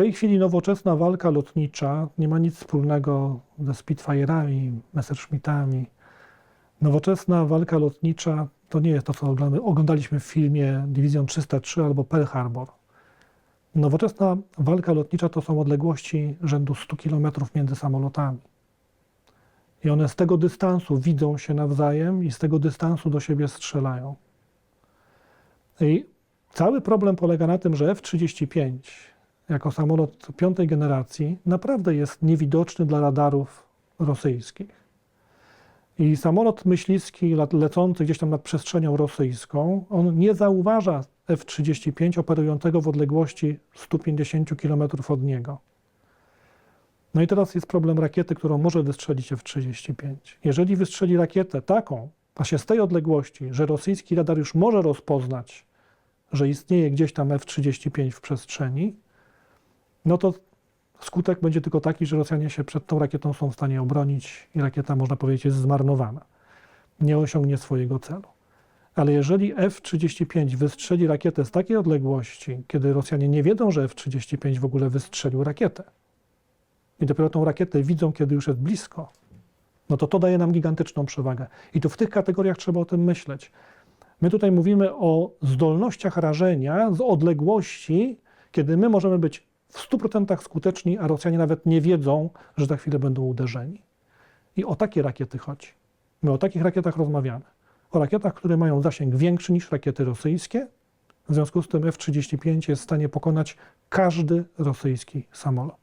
tej chwili nowoczesna walka lotnicza nie ma nic wspólnego ze Spitfire'ami, Messerschmittami. Nowoczesna walka lotnicza to nie jest to, co oglądaliśmy w filmie Division 303 albo Pearl Harbor. Nowoczesna walka lotnicza to są odległości rzędu 100 km między samolotami. I one z tego dystansu widzą się nawzajem i z tego dystansu do siebie strzelają. I cały problem polega na tym, że F-35 jako samolot piątej generacji naprawdę jest niewidoczny dla radarów rosyjskich. I samolot myśliwski lecący gdzieś tam nad przestrzenią rosyjską, on nie zauważa F-35 operującego w odległości 150 km od niego. No i teraz jest problem rakiety, którą może wystrzelić F-35. Jeżeli wystrzeli rakietę taką, a się z tej odległości, że rosyjski radar już może rozpoznać, że istnieje gdzieś tam F-35 w przestrzeni, no to skutek będzie tylko taki, że Rosjanie się przed tą rakietą są w stanie obronić i rakieta, można powiedzieć, jest zmarnowana. Nie osiągnie swojego celu. Ale jeżeli F-35 wystrzeli rakietę z takiej odległości, kiedy Rosjanie nie wiedzą, że F-35 w ogóle wystrzelił rakietę, i dopiero tą rakietę widzą, kiedy już jest blisko, no to to daje nam gigantyczną przewagę. I to w tych kategoriach trzeba o tym myśleć. My tutaj mówimy o zdolnościach rażenia z odległości, kiedy my możemy być w 100% skuteczni, a Rosjanie nawet nie wiedzą, że za chwilę będą uderzeni. I o takie rakiety chodzi. My o takich rakietach rozmawiamy. O rakietach, które mają zasięg większy niż rakiety rosyjskie. W związku z tym F-35 jest w stanie pokonać każdy rosyjski samolot.